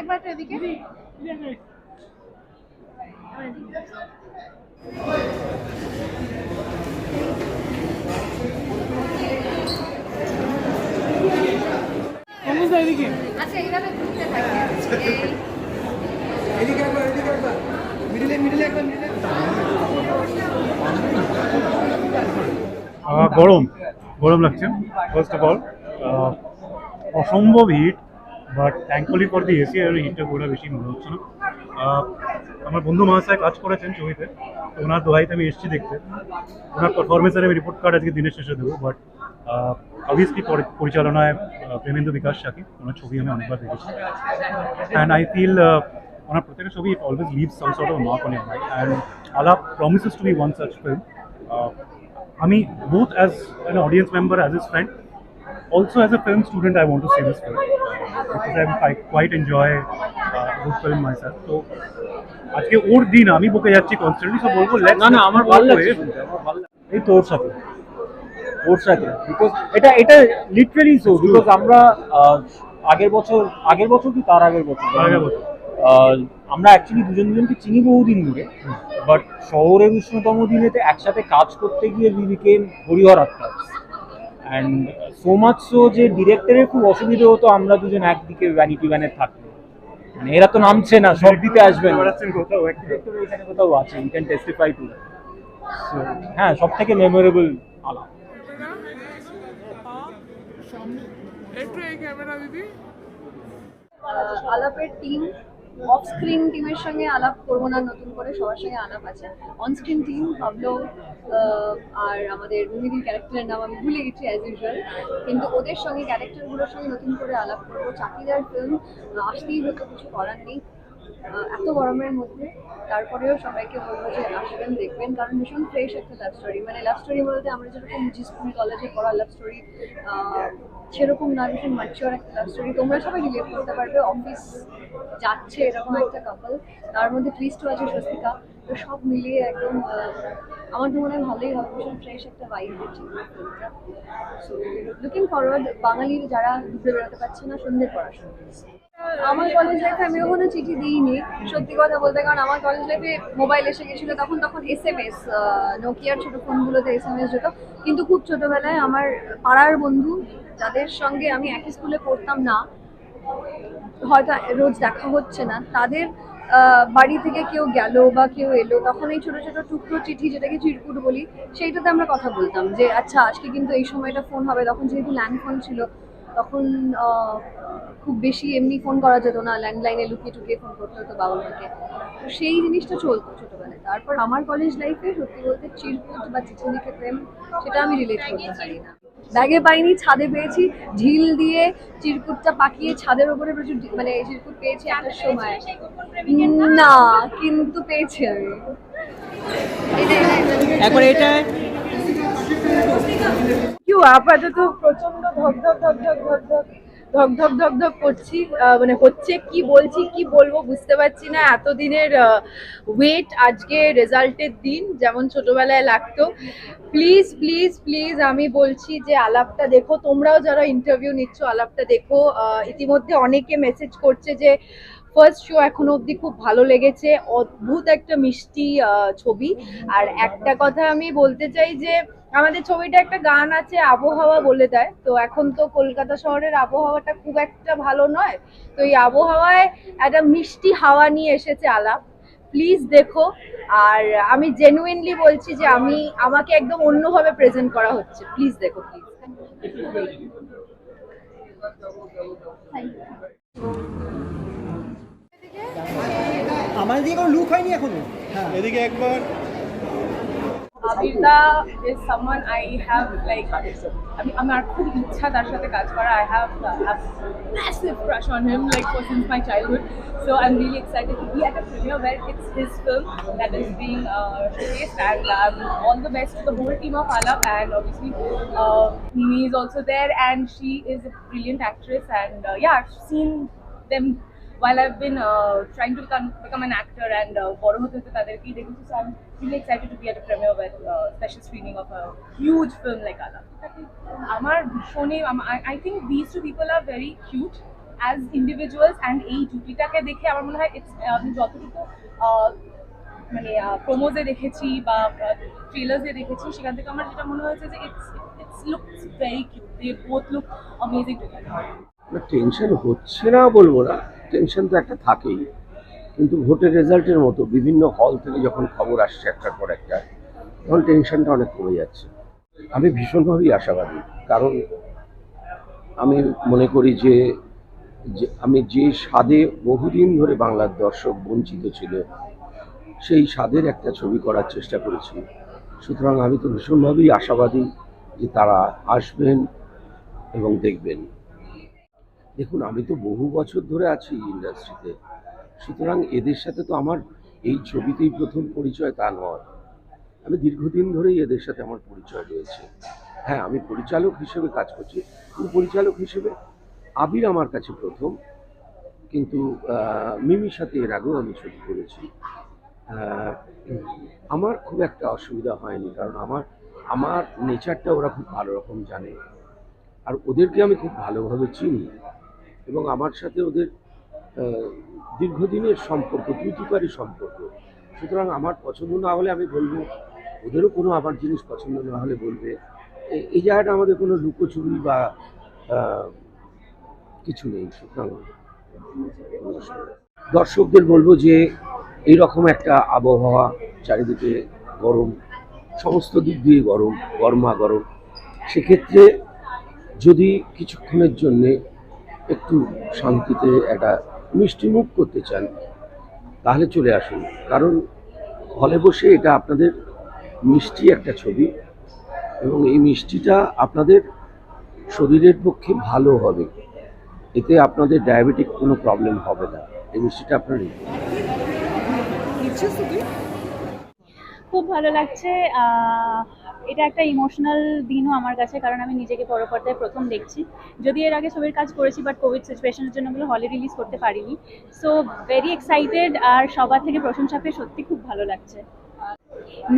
একবার এদিকে। অবস্থা এদিকে। আচ্ছা এইভাবে ঘুরতে থাকে। এদিকে একবার এদিকে একবার। মিডিলে মিডিলে একবার মিডিলে গরম। গরম লাগছে ফার্স্ট অফ অল অসম্ভব heat but thankfully for the AC আর হিটটা পুরো বেশি মনে হচ্ছে না। আমার বন্ধু মহাশয় কাজ করেছেন ছবিতে তো ওনার দোহাইতে আমি এসেছি দেখতে। ওনার পারফরমেন্সের আমি রিপোর্ট কার্ড আজকে দিনের শেষে দেবো বাট অবভিয়াসলি পরিচালনায় আহ, প্রেমেন্দু বিকাশ সাকি ওনার ছবি আমি অনেকবার দেখেছি। অ্যান্ড আই ফিল ওনার প্রত্যেকটা ছবি it always leave some sort of mark on your mind and Alaap promises to be one such film আমি both as an audience member, as his friend, also as a film student, I want to see this film because I'm, I quite enjoy uh, good film myself. So আজকে ওর দিন আমি বকে যাচ্ছি constantly so বলব let's না না আমার ভালো. লাগছে লাগছে। এই তোর সাথে ওর সাথে বিকজ এটা এটা লিটারালি সো বিকজ আমরা আগের বছর আগের বছর কি তার আগের বছর আগের বছর। আমরা অ্যাকচুয়ালি দুজন দুজনকে চিনি বহুদিন ধরে বাট শহরের উষ্ণতম দিনেতে একসাথে কাজ করতে গিয়ে we became Harihar Akhtar and so much so যে ডিরেক্টরের খুব অসুবিধা হতো আমরা দুজন একদিকে ভ্যানিটি ভ্যানে থাকলে মানে এরা তো নামছে না সব দিতে আসবে না। কোথাও এখানে কোথাও আছে ইউ ক্যান টেস্টিফাই টু হ্যাঁ সব থেকে মেমোরেবল আলাপ। একটু এই ক্যামেরা দিদি। আলাপের টিম অফ স্ক্রিন টিমের সঙ্গে আলাপ করব না নতুন করে সবার সঙ্গে আলাপ আছে। অন স্ক্রিন টিম আহ, আর আমাদের রুমিদির ক্যারেক্টারের নাম আমি ভুলে গেছি অ্যাজ ইউজুয়াল কিন্তু ওদের সঙ্গে ক্যারেক্টারগুলোর সঙ্গে নতুন করে আলাপ করব। চাকিদার ফিল্ম আসতেই হতো কিছু করার নেই। এত গরমের মধ্যে। তারপরেও সবাইকে বলব যে আসবেন, দেখবেন, কারণ ভীষণ ফ্রেশ একটা লাভ স্টোরি মানে লাভ স্টোরি বলতে আমরা যেরকম বুঝি স্কুল কলেজে পড়া লাভ স্টোরি সেরকম না, ভীষণ ম্যাচিওর একটা লাভ স্টোরি তোমরা সবাই রিলেট করতে পারবে অফিস যাচ্ছে এরকম একটা কাপল তার মধ্যে টুইস্টও আছে স্বস্তিকা। তো সব মিলিয়ে একদম আমার তো মনে হয় ভালোই হবে, ভীষণ ফ্রেশ একটা ভাইব দিচ্ছে লুকিং ফরওয়ার্ড বাঙালির যারা ঘুরে বেড়াতে পারছে না, সন্ধ্যের পড়াশোনা। আমার কলেজ লাইফে আমি কখনো চিঠি দিইনি, সত্যি কথা বলতে, কারণ আমার কলেজ লাইফে মোবাইল এসে গেছিল, তখন তখন এস এম এস নোকিয়ার ছোটো ফোনগুলোতে এস এম এস যেত। কিন্তু খুব ছোটোবেলায় আমার পাড়ার বন্ধু, যাদের সঙ্গে আমি একই স্কুলে পড়তাম না, হয়তো রোজ দেখা হচ্ছে না, তাদের বাড়ি থেকে কেউ গেল বা কেউ এলো, তখন এই ছোট ছোট টুকরো চিঠি যেটাকে চিরকুট বলি, সেইটাতে আমরা কথা বলতাম যে আচ্ছা আজকে কিন্তু এই সময়টা ফোন হবে। তখন যেহেতু ল্যান্ড ফোন ছিল তখন খুব বেশি এমনি ফোন করা যেত না ল্যান্ডলাইনে লুকিয়ে টুকিয়ে ফোন করতে হতো বাবা মাকে। তো সেই জিনিসটা চলতো ছোটবেলায়। তারপর আমার কলেজ লাইফে সত্যি বলতে চিরকুট বা চিঠি প্রেম সেটা আমি রিলেট করতে পারি না। ব্যাগে পাইনি, ছাদে পেয়েছি ঝিল দিয়ে চিরকুটটা পাকিয়ে ছাদের ওপরে প্রচুর মানে চিরকুট পেয়েছি একটা সময়। না, কিন্তু পেয়েছি আমি। একবার এটা আপাতত প্রচণ্ড ধক ধক ধক ধক ধক ধক ধক ধক ধক ধক করছি মানে হচ্ছে কি বলছি কি বলব বুঝতে পারছি না এতদিনের ওয়েট আজকে রেজাল্টের দিন যেমন ছোটবেলায় লাগতো প্লিজ প্লিজ প্লিজ আমি বলছি যে আলাপটা দেখো তোমরাও যারা ইন্টারভিউ নিচ্ছ আলাপটা দেখো ইতিমধ্যে অনেকে মেসেজ করছে যে ফার্স্ট শো এখনও অবধি খুব ভালো লেগেছে, অদ্ভুত একটা মিষ্টি ছবি। আর একটা কথা আমি বলতে চাই যে, আমাদের ছবিটা একটা গান আছে আবহাওয়া বলে দেয়। তো এখন তো কলকাতা শহরের আবহাওয়াটা খুব একটা ভালো নয়। তো এই আবহাওয়ায় একটা মিষ্টি হাওয়া নিয়ে এসেছে আলাপ। প্লিজ দেখো। আর আমি জেনুইনলি বলছি যে, আমি, আমাকে একদম অন্যভাবে প্রেজেন্ট করা হচ্ছে। প্লিজ দেখো প্লিজ আমার দিকে কোনো লুক হয়নি এখনও? হ্যাঁ। এদিকে একবার। আবিরদা is someone I have like আমি আমার খুব ইচ্ছা তার সাথে কাজ করা। I have massive crush on him like for since my childhood so I am really excited to be at a premiere where it's his film that is being and um, the best to the whole team of Alap and obviously uh, is also there and she is brilliant actress and uh, yeah I've while I've been uh, trying to become, become an actor and uh, বড় হতে হতে তাদেরকেই দেখেছি so I'm really excited to be at a premiere with uh, special screening of a huge film like Ala. আমার ভীষণই I, think these two people are very cute as individuals and এই জুটিটাকে দেখে আমার মনে হয় it's, আমি যতটুকু মানে প্রোমোজে দেখেছি বা ট্রেলার্সে দেখেছি সেখান থেকে আমার যেটা মনে হয়েছে যে it's it's looks very cute they both look amazing together tension হচ্ছে না বলব না টেনশন তো একটা থাকেই। কিন্তু ভোটের রেজাল্টের মতো বিভিন্ন হল থেকে যখন খবর আসছে একটার পর একটা, তখন টেনশনটা অনেক কমে যাচ্ছে। আমি ভীষণভাবেই আশাবাদী, কারণ আমি মনে করি যে আমি যে স্বাদে বহুদিন ধরে বাংলার দর্শক বঞ্চিত ছিল, সেই স্বাদের একটা ছবি করার চেষ্টা করেছি। সুতরাং আমি তো ভীষণভাবেই আশাবাদী যে তারা আসবেন এবং দেখবেন। দেখুন, আমি তো বহু বছর ধরে আছি ইন্ডাস্ট্রিতে সুতরাং এদের সাথে তো আমার এই ছবিতেই প্রথম পরিচয় তা নয়। আমি দীর্ঘদিন ধরেই এদের সাথে আমার পরিচয় রয়েছে। হ্যাঁ আমি পরিচালক হিসেবে কাজ করছি। কিন্তু পরিচালক হিসেবে? আবির আমার কাছে প্রথম। কিন্তু মিমির সাথে এর আগেও আমি ছবি করেছি। আমার খুব একটা অসুবিধা হয়নি, কারণ আমার আমার নেচারটা ওরা খুব ভালো রকম জানে। আর ওদেরকে আমি খুব ভালোভাবে চিনি। এবং আমার সাথে ওদের দীর্ঘদিনের সম্পর্ক, প্রীতিকারী সম্পর্ক। সুতরাং আমার পছন্দ না হলে আমি বলব, ওদেরও কোনো আমার জিনিস পছন্দ না হলে বলবে। এই জায়গাটা আমাদের কোনো লুকোচুরি বা কিছু নেই। সুতরাং। দর্শকদের বলব যে এই রকম একটা আবহাওয়া, চারিদিকে গরম, সমস্ত দিক দিয়ে গরম, গরমা গরম। সেক্ষেত্রে যদি কিছুক্ষণের জন্যে একটু শান্তিতে একটা মিষ্টি মুখ করতে চান তাহলে চলে আসুন। কারণ হলে বসে এটা আপনাদের মিষ্টি একটা ছবি এবং এই মিষ্টিটা আপনাদের শরীরের পক্ষে ভালো হবে। এতে আপনাদের ডায়াবেটিক কোনো প্রবলেম হবে না। এই মিষ্টিটা আপনার খুব ভালো লাগছে এটা একটা ইমোশনাল দিনও আমার কাছে কারণ আমি নিজেকে বড় পর্দায় প্রথম দেখছি। যদি এর আগে ছবির কাজ করেছি বাট কোভিড সিচুয়েশনের জন্য ওগুলো হলে রিলিজ করতে পারিনি। সো ভেরি এক্সাইটেড আর সবার থেকে প্রশংসা পেয়ে সত্যি খুব ভালো লাগছে।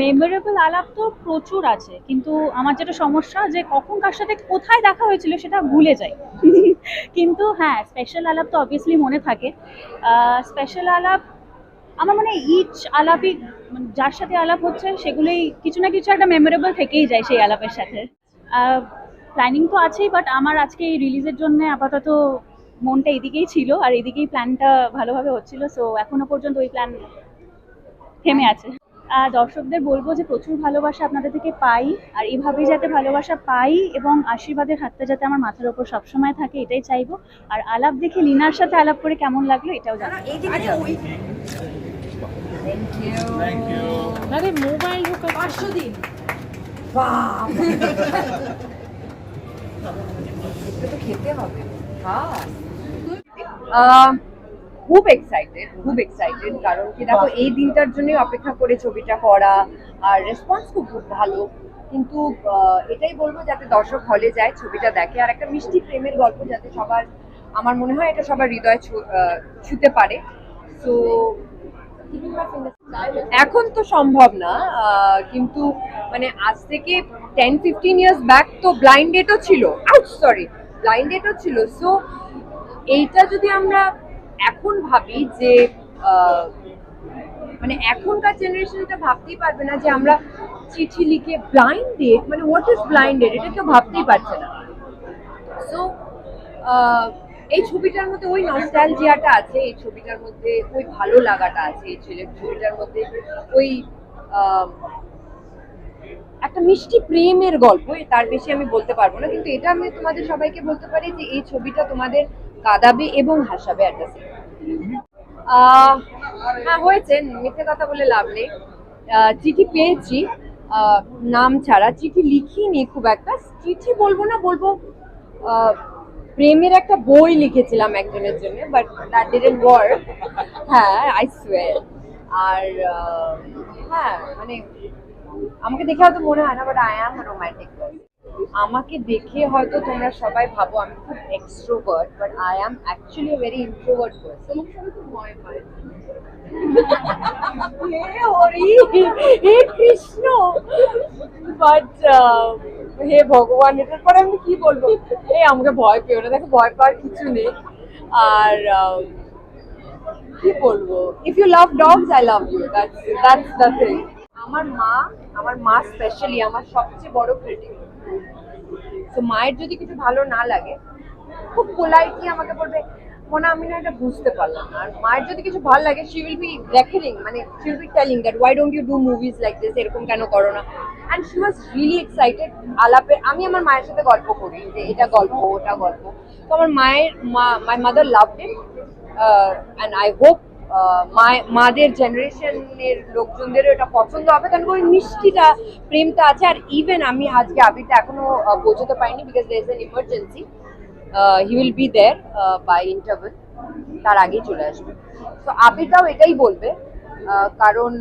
মেমোরেবল আলাপ তো প্রচুর আছে কিন্তু আমার যেটা সমস্যা যে কখন কার সাথে কোথায় দেখা হয়েছিল সেটা ভুলে যাই। কিন্তু হ্যাঁ স্পেশাল আলাপ তো অবভিয়াসলি মনে থাকে। স্পেশাল আলাপ আমার মনে ইচ আলাপই মানে যার সাথে আলাপ হচ্ছে, সেগুলোই কিছু না কিছু একটা মেমোরেবল থেকেই যায় সেই আলাপের সাথে। প্ল্যানিং তো আছেই বাট আমার আজকে এই রিলিজের জন্য আপাতত মনটা এদিকেই ছিল, আর এদিকেই প্ল্যানটা ভালোভাবে হচ্ছিল সো এখনও পর্যন্ত ওই প্ল্যান থেমে আছে। দর্শকদের বলব যে প্রচুর ভালোবাসা আপনাদের থেকে পাই, আর এভাবেই যাতে ভালোবাসা পাই এবং আশীর্বাদের হাতটা যাতে আমার মাথার ওপর সবসময় থাকে, এটাই চাইব। আর আলাপ দেখে লিনার সাথে আলাপ করে কেমন লাগল, এটাও জানাব আরে মোবাইল ঢোকা পাঁচশো দিন। খেতে হবে। আহ, খুব এক্সাইটেড খুব এক্সাইটেড কারণ কি দেখো এই দিনটার জন্যই অপেক্ষা করে ছবিটা করা আর রেসপন্স খুব খুব ভালো। কিন্তু এটাই বলব যাতে দর্শক হলে যায় ছবিটা দেখে। আর একটা মিষ্টি প্রেমের গল্প যাতে সবার আমার মনে হয় এটা সবার হৃদয় ছু- ছুতে পারে। তো এখন তো সম্ভব না কিন্তু মানে আজ থেকে টেন ফিফটিন ইয়ার্স ব্যাক তো ব্লাইন্ড ডেটও ছিল। সরি ব্লাইন্ড ডেটও ছিল। সো এইটা যদি আমরা এখন ভাবি যে মানে এখনকার জেনারেশন এটা ভাবতেই পারবে না যে আমরা চিঠি লিখে ব্লাইন্ড ডেট মানে হোয়াট ইজ ব্লাইন্ড ডেট এটা কেউ ভাবতেই পারছে না। সো এই ছবিটার মধ্যে ওই নস্টালজিয়াটা আছে, এই ছবিটার মধ্যে ওই ভালো লাগাটা আছে, এই ছেলের ছবিটার মধ্যে ওই একটা মিষ্টি প্রেমের গল্প তার বেশি আমি বলতে পারব না, কিন্তু এটা আমি তোমাদের সবাইকে বলতে পারি যে এই ছবিটা তোমাদের কাঁদাবে এবং হাসাবে একটা হ্যাঁ হয়েছে, মিথ্যে কথা বলে লাভ নেই। চিঠি পেয়েছি নাম ছাড়া। চিঠি লিখিনি খুব একটা। চিঠি বলব না, বলব প্রেমের একটা বই লিখেছিলাম একজনের জন্য বাট দ্যাট ডিডেন্ট ওয়ার্ক হ্যাঁ আই সোয়ার আর হ্যাঁ মানে আমাকে দেখে হয়তো মনে হয় না বাট আই অ্যাম রোমান্টিক আমাকে দেখে হয়তো তোমরা সবাই ভাবো আমি খুব extrovert but I am actually very introvert person সবাই খুব ভয় পায়। হে হরি হে কৃষ্ণ। বাট হে ভগবান এটার পরে আমি কি বলব? এই আমাকে ভয় পেও না দেখো ভয় পাওয়ার কিছু নেই। আর কি বলব? If you love dogs I love you that's that's the thing আমার মা আমার মা স্পেশালি আমার সবচেয়ে বড় ক্রিটিক তো মায়ের যদি কিছু ভালো না লাগে, খুব পোলাইটলি আমাকে বলবে, মনে, আমি না এটা বুঝতে পারলাম আর মায়ের যদি কিছু ভালো লাগে শি উইল বি রেকরিং মানে she will be telling that why don't you do movies like this এরকম কেন করো না? And she was really excited আলাপে, আমি আমার মায়ের সাথে গল্প করি, যে এটা গল্প, ওটা গল্প। তো আমার মায়ের মা my mother love it and I hope মাদের জেনারেশনের লোকজনদেরও এটা পছন্দ হবে, কারণ ওই মিষ্টিটা, প্রেমটা আছে। আর ইভেন আমি আজকে আবিরটা এখনও বোঝাতে পারিনি because there is an emergency he will be there by interval তার আগেই চলে আসবে। তো আবিরটাও এটাই বলবে কারণ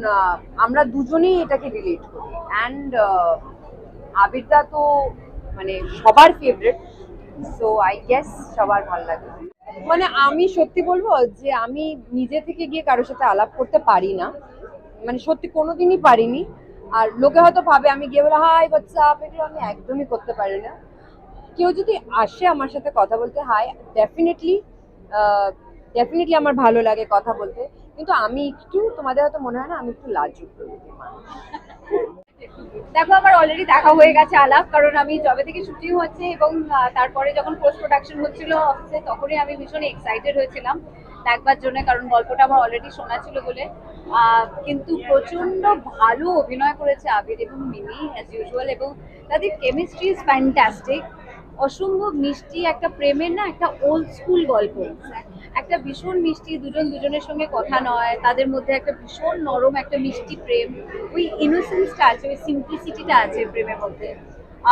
আমরা দুজনেই এটাকে রিলেট করি। অ্যান্ড আবিরটা তো মানে সবার ফেভারিট সো আই গেস সবার ভালো লাগে। মানে আমি সত্যি বলব যে আমি নিজে থেকে গিয়ে কারোর সাথে আলাপ করতে পারি না। মানে সত্যি কোনোদিনই পারিনি। আর লোকে হয়তো ভাবে, আমি গিয়ে বলে হাই হোয়াটসঅ্যাপ এগুলো আমি একদমই করতে পারি না। কেউ যদি আসে আমার সাথে কথা বলতে হাই ডেফিনেটলি ডেফিনেটলি আমার ভালো লাগে কথা বলতে। কিন্তু আমি একটু, তোমাদের হয়তো মনে হয় না, আমি একটু লাজুক দেখো, আমার অলরেডি দেখা হয়ে গেছে আলাপ, কারণ আমি জবে থেকে শুটিং হচ্ছে এবং তারপরে যখন পোস্ট প্রোডাকশন হচ্ছিল অফিসে তখনই আমি ভীষণ এক্সাইটেড হয়েছিলাম দেখবার জন্য, কারণ গল্পটা আমার অলরেডি শোনা ছিল বলে। কিন্তু প্রচণ্ড ভালো অভিনয় করেছে আবির এবং মিমি অ্যাজ ইউজুয়াল এবং তাদের কেমিস্ট্রি ইজ ফ্যান্টাস্টিক অসম্ভব মিষ্টি, একটা প্রেমের না একটা ওল্ড স্কুল গল্প। একটা ভীষণ মিষ্টি, দুজন দুজনের সঙ্গে কথা নয়, তাদের মধ্যে একটা ভীষণ নরম একটা মিষ্টি প্রেম, ওই ইনোসেন্সটা আছে, ওই সিম্পলিসিটিটা আছে প্রেমের মধ্যে।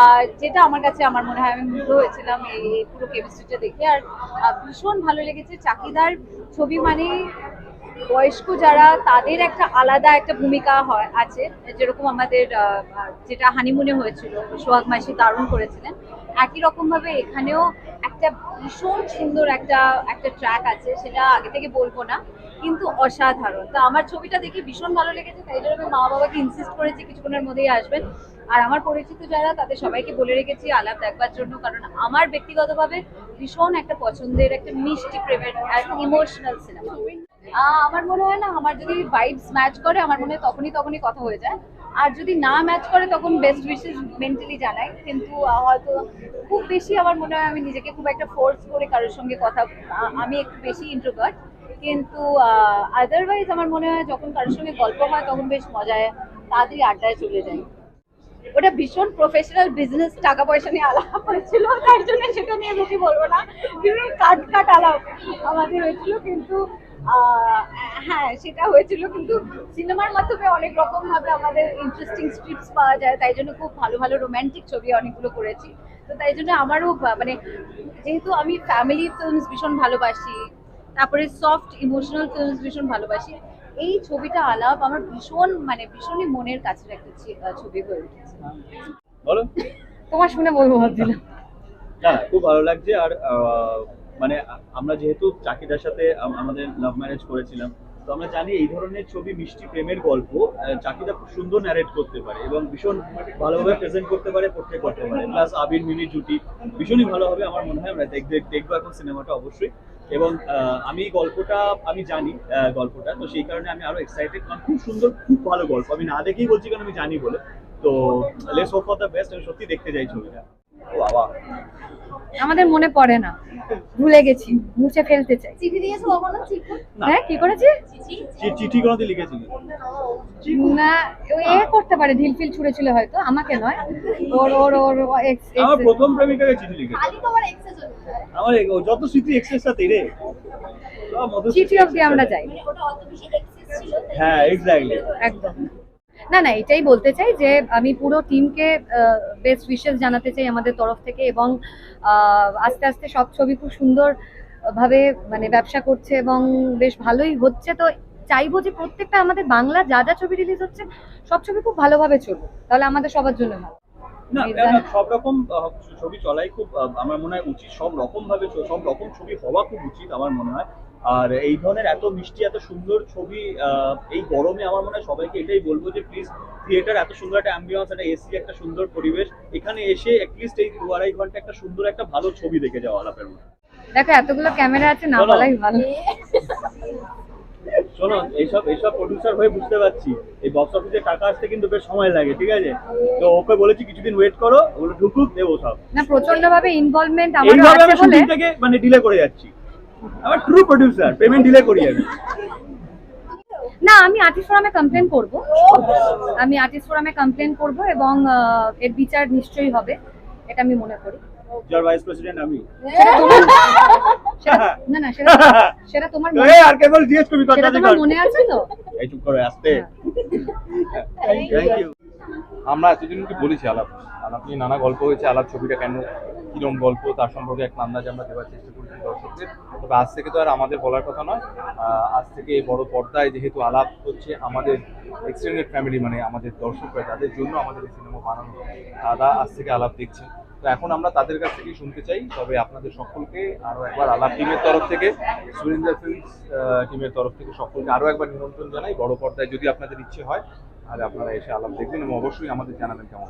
আর যেটা আমার কাছে, আমার মনে হয় আমি মুগ্ধ হয়েছিলাম এই পুরো কেমিস্ট্রিটা দেখে। আর ভীষণ ভালো লেগেছে। চাকিদার ছবি মানে বয়স্ক যারা, তাদের একটা আলাদা একটা ভূমিকা হয়, আছে। যেরকম আমাদের যেটা হানিমুনে হয়েছিল, সোহাগ মাসি দারুণ করেছিলেন। একই রকম ভাবে এখানেও একটা ভীষণ সুন্দর একটা একটা ট্র্যাক আছে, সেটা আগে থেকে বলব না, কিন্তু অসাধারণ। তো আমার ছবিটা দেখে ভীষণ ভালো লেগেছে, তাই জন্য আমি মা বাবাকে ইনসিস্ট করেছি কিছুক্ষণের মধ্যেই আসবেন। আর আমার পরিচিত যারা, তাদের সবাইকে বলে রেখেছি, আলাপ দেখবার জন্য, কারণ আমার ব্যক্তিগতভাবে ভীষণ একটা পছন্দের একটা মিষ্টি প্রেমের ইমোশনাল সিনেমা আমার মনে হয় না, আমার যদি ভাইবস ম্যাচ করে, আমার মনে হয় তখনই তখনই কথা হয়ে যায়। আর যদি না ম্যাচ করে, তখন বেস্ট উইশেস মেন্টালি জানাই। কিন্তু হয়তো খুব বেশি আমার মনে হয় আমি নিজেকে খুব একটা ফোর্স করে কারোর সঙ্গে কথা আমি একটু বেশি ইন্ট্রোভার্ট কিন্তু আদারওয়াইজ আমার মনে হয় যখন কারোর সঙ্গে গল্প হয়, তখন বেশ মজায় তাড়াতাড়ি আড্ডায় চলে যায় ওটা ভীষণ প্রফেশনাল বিজনেস টাকা পয়সা নিয়ে আলাপ হয়েছিল তার জন্য সেটা নিয়ে বেশি বলব না। কাট কাট আলাপ আমাদের হয়েছিল, কিন্তু হ্যাঁ সেটা হয়েছিল কিন্তু সিনেমার মাধ্যমে অনেক রকম ভাবে আমাদের ইন্টারেস্টিং স্ক্রিপ্টস পাওয়া যায় তাই জন্য খুব ভালো ভালো রোমান্টিক ছবি অনেকগুলো করেছি। তো তাই জন্য আমারও মানে যেহেতু আমি ফ্যামিলি ফিল্মস ভীষণ ভালোবাসি তারপরে সফট ইমোশনাল ফিল্মস ভীষণ ভালোবাসি এই ছবিটা আলাপ আমার ভীষণ মানে ভীষণই মনের কাছে একটা ছবি হয়ে উঠেছে। বলো। তোমার শুনে বলব ভাবছিলাম। না খুব ভালো লাগছে আর আহ, মানে আমরা যেহেতু চাকিদার সাথে আমাদের লাভ ম্যারেজ করেছিলাম, তো আমরা জানি এই ধরনের ছবি মিষ্টি প্রেমের গল্প চাকিদা খুব সুন্দর ন্যারেট করতে পারে এবং ভীষণ ভালোভাবে প্রেজেন্ট করতে পারে পোর্ট্রে করতে পারে। প্লাস আবির মিনি জুটি, ভীষণই ভালো হবে আমার মনে হয়, আমরা দেখ, দেখ- দেখব এখন সিনেমাটা অবশ্যই। এবং আমি গল্পটা, আমি জানি গল্পটা, তো সেই কারণে আমি আরও এক্সাইটেড কারণ খুব সুন্দর, খুব ভালো গল্প। আমি না দেখেই বলছি কারণ আমি জানি বলে। তো let's hope for the best আমি সত্যি দেখতে চাই ছবিটা। আমাদের মনে পড়ে না। ভুলে গেছি মুছে ফেলতে চাই। চিঠি দিয়েছ কখনো? চিঠি? হ্যাঁ কি করেছি? চিঠি? কোনোদিন লিখেছিলি? না ও এ করতে পারে ঢিল ফিল ছুঁড়েছিল হয়তো আমাকে নয়। ওর ওর ওর ex- আমার প্রথম প্রেমিকাকে চিঠি লিখেছি। খালি তোমার এক্সেস আমার যত স্মৃতি এক্সের সাথে রে চিঠি অবধি আমরা যাই। ওটা অত বেশি এক্সেস ছিল? হ্যাঁ এক্স্যাক্টলি একদম। না না এটাই বলতে চাই যে আমি পুরো টিমকে বেস্ট উইশেস জানাতে চাই আমাদের তরফ থেকে এবং আস্তে আস্তে সব ছবি খুব সুন্দর ভাবে মানে ব্যবসা করছে এবং বেশ ভালোই হচ্ছে। তো চাইব যে প্রত্যেকটা আমাদের বাংলা যা যা ছবি রিলিজ হচ্ছে সব ছবি খুব ভালোভাবে চলবে তাহলে আমাদের সবার জন্য ভালো। সব রকম ছবি চলাই খুব আমার মনে হয় উচিত। সব রকম ভাবে সব রকম ছবি হওয়া খুব উচিত আমার মনে হয়। আর এই ধরনের এত মিষ্টি এত সুন্দর ছবি এই গরমে আমার মনে হয় সবাইকে এটাই বলব যে প্লিজ থিয়েটার এত সুন্দর একটা অ্যাম্বিয়েন্স একটা এসি একটা সুন্দর পরিবেশ। এখানে এসে অ্যাটলিস্ট এই দু আড়াই ঘণ্টা একটা সুন্দর একটা ভালো ছবি দেখে যাওয়া আলাপের মধ্যে। দেখো এতগুলো ক্যামেরা আছে না বলাই ভালো। শোনো এইসব এইসব প্রডিউসার হয়ে বুঝতে পারছি। এই বক্স অফিসে টাকা আসতে কিন্তু বেশ সময় লাগে ঠিক আছে? তো ওকে বলেছি কিছুদিন ওয়েট করো ওগুলো ঢুকুক দেবো সব। না প্রচণ্ড ভাবে ইনভলভমেন্ট আমারও আছে বলে মানে ডিলে করে যাচ্ছি। আমার ট্রু প্রোডিউসার পেমেন্ট ডিলে করি আমি। না আমি আর্টিস্ট ফোরামে কমপ্লেন করব। আমি আর্টিস্ট ফোরামে কমপ্লেন করব এবং এর বিচার নিশ্চয়ই হবে এটা আমি মনে করি। যার ভাইস প্রেসিডেন্ট আমি। সেটা তোমার সেটা- না না সেটা সেটা তোমার মনে আর কেবল জিজ্ঞেস করবি কথা তোমার মনে আছে তো? এই চুপ করে আসতে। থ্যাংক ইউ আমরা এতদিন কি বলেছি আলাপ? আলাপ নিয়ে নানা গল্প হয়েছে আলাপ ছবিটা কেন কিরম গল্প তার সম্পর্কে একটা আন্দাজ আমরা দেওয়ার চেষ্টা করেছি দর্শকদের। তবে আজ থেকে তো আর আমাদের বলার কথা নয়। আজ থেকে এই বড় পর্দায় যেহেতু আলাপ হচ্ছে আমাদের এক্সটেন্ডেড ফ্যামিলি মানে আমাদের দর্শকরা তাদের জন্য আমাদের এই সিনেমা বানানো। তারা আজ থেকে আলাপ দেখছেন। তো এখন আমরা তাদের কাছ থেকেই শুনতে চাই, তবে আপনাদের সকলকে আরও একবার আলাপ টিমের তরফ থেকে, সুরেন্দ্র ফিল্মস টিমের তরফ থেকে সকলকে আরও একবার নিমন্ত্রণ জানাই। বড় পর্দায় যদি আপনাদের ইচ্ছে হয়, তাহলে আপনারা এসে আলাপ দেখবেন এবং অবশ্যই আমাদের জানাবেন কেমন।